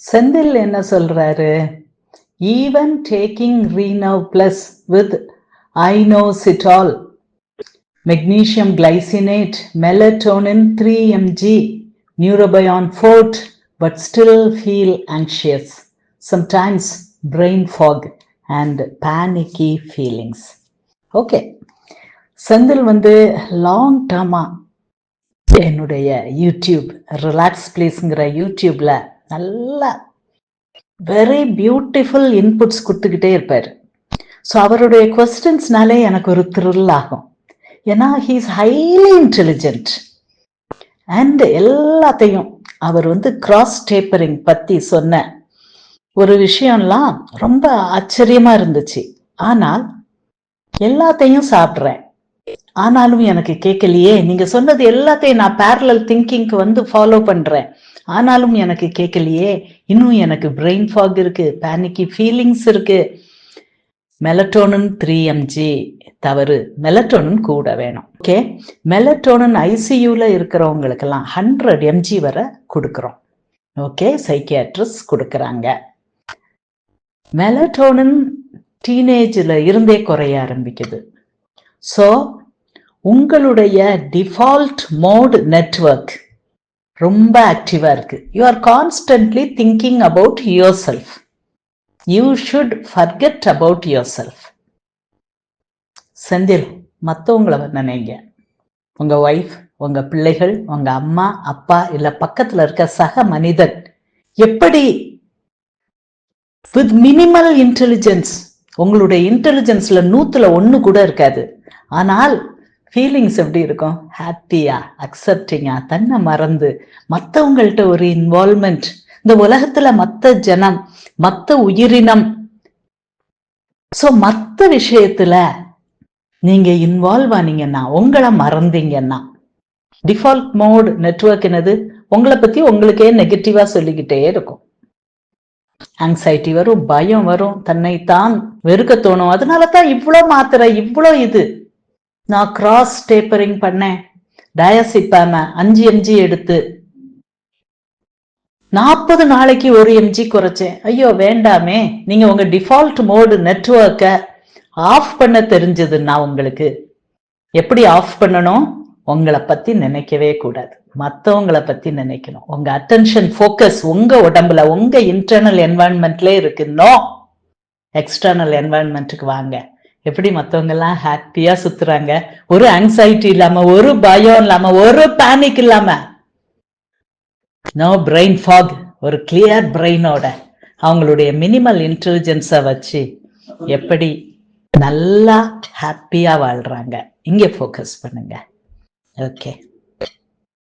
செந்தில் என்ன சொல்றாரு? Even taking renew plus with inositol magnesium glycinate melatonin three MG Neurobion forte but still feel anxious sometimes brain fog and panicky feelings okay Senthil வந்து long டேர்மாக என்னுடைய YouTube relax பிளேஸுங்கிற யூடியூப்பில் நல்லா very beautiful inputs கொடுத்துக்கிட்டே இருப்பார். So அவருடைய கொஸ்டின்ஸ்னாலே எனக்கு ஒரு thrill ஆகும். ஏன்னா ஹீஸ் ஹைலி இன்டெலிஜென்ட் அண்ட் எல்லாத்தையும் அவர் வந்து கிராஸ் டேப்பரிங் பற்றி சொன்ன ஒரு விஷயம்லாம் ரொம்ப ஆச்சரியமா இருந்துச்சு. ஆனால் எல்லாத்தையும் சாப்பிட்றேன். ஆனாலும் எனக்கு கேட்கலையே. நீங்க சொன்னது எல்லாத்தையும் நான் பேரலல் திங்கிங்க்கு வந்து ஃபாலோ பண்றேன். ஆனாலும் எனக்கு கேட்கலையே. இன்னும் எனக்கு பிரெயின் ஃபாக் இருக்கு பேனிக்கி ஃபீலிங்ஸ் இருக்கு. மெலட்டோனன் த்ரீ எம்ஜி தவறு. மெலட்டோனன் கூட வேணும். ஓகே மெலட்டோனன் ஐசியூல இருக்கிறவங்களுக்கெல்லாம் ஹண்ட்ரட் எம்ஜி வரை கொடுக்குறோம். ஓகே சைக்கியாட்ரிஸ்ட் கொடுக்குறாங்க. மெலட்டோனன் டீனேஜில் இருந்தே குறைய ஆரம்பிக்குது. ஸோ உங்களுடைய டிஃபால்ட் மோட் நெட்வொர்க் ரொம்ப ஆக்டிவாக இருக்கு. You are constantly thinking about yourself you should forget about yourself Senthil மற்றவங்களை நினைங்க. உங்கள் ஒய்ஃப் உங்கள் பிள்ளைகள் உங்கள் அம்மா அப்பா இல்லை பக்கத்தில் இருக்க சக மனிதன் எப்படி வித் மினிமல் இன்டெலிஜென்ஸ் உங்களுடைய இன்டெலிஜென்ஸில் நூற்றில் ஒன்று கூட இருக்காது. ஆனால் ஃபீலிங்ஸ் எப்படி இருக்கும்? ஹாப்பியா அக்செப்டிங்கா தன்னை மறந்து மற்றவங்கள்ட்ட ஒரு இன்வால்மெண்ட் இந்த உலகத்துல மற்ற ஜனம் மற்ற உயிரினம். ஸோ மற்ற விஷயத்துல நீங்க இன்வால்வ் ஆனீங்கன்னா உங்களை மறந்தீங்கன்னா டிஃபால்ட் மோட் நெட்வொர்க் என்னது? உங்களை பத்தி உங்களுக்கே நெகட்டிவா சொல்லிக்கிட்டே இருக்கும். ஆங்ஸைட்டி வரும் பயம் வரும் தன்னை தான் வெறுக்க தோணும். அதனால தான் இவ்வளோ மாத்திரை இவ்வளோ இது. நான் கிராஸ் டேப்பரிங் பண்ணேன். டயசிப்பாம அஞ்சு எம்ஜி எடுத்து. நாற்பது நாளைக்கு ஒரு எம்ஜி குறைச்சேன். ஐயோ வேண்டாமே. நீங்க உங்க டிஃபால்ட் மோடு நெட்வொர்க்கை ஆஃப் பண்ண தெரிஞ்சதுன்னா உங்களுக்கு. எப்படி ஆஃப் பண்ணணும்? உங்களை பத்தி நினைக்கவே கூடாது. மற்றவங்களை பத்தி நினைக்கணும். உங்க அட்டென்ஷன் ஃபோக்கஸ் உங்க உடம்புல உங்க இன்டர்னல் என்வாயன்மெண்ட்ல இருக்குன்னோ எக்ஸ்டர்னல் என்வாயன்மெண்ட்டுக்கு வாங்க. எப்படி மற்றவங்கெல்லாம் ஹாப்பியாக ஹாப்பியா சுத்துறாங்க? ஒரு ஆங்ஸைட்டி இல்லாம ஒரு பயம் இல்லாம ஒரு பேனிக் இல்லாம. நோ பிரெயின் ஃபாக் ஒரு கிளியர் பிரெயினோட அவங்களுடைய மினிமல் இன்டெலிஜென்ஸை வச்சு எப்படி நல்லா ஹாப்பியா வாழ்றாங்க. இங்க ஃபோக்கஸ் பண்ணுங்க. ஓகே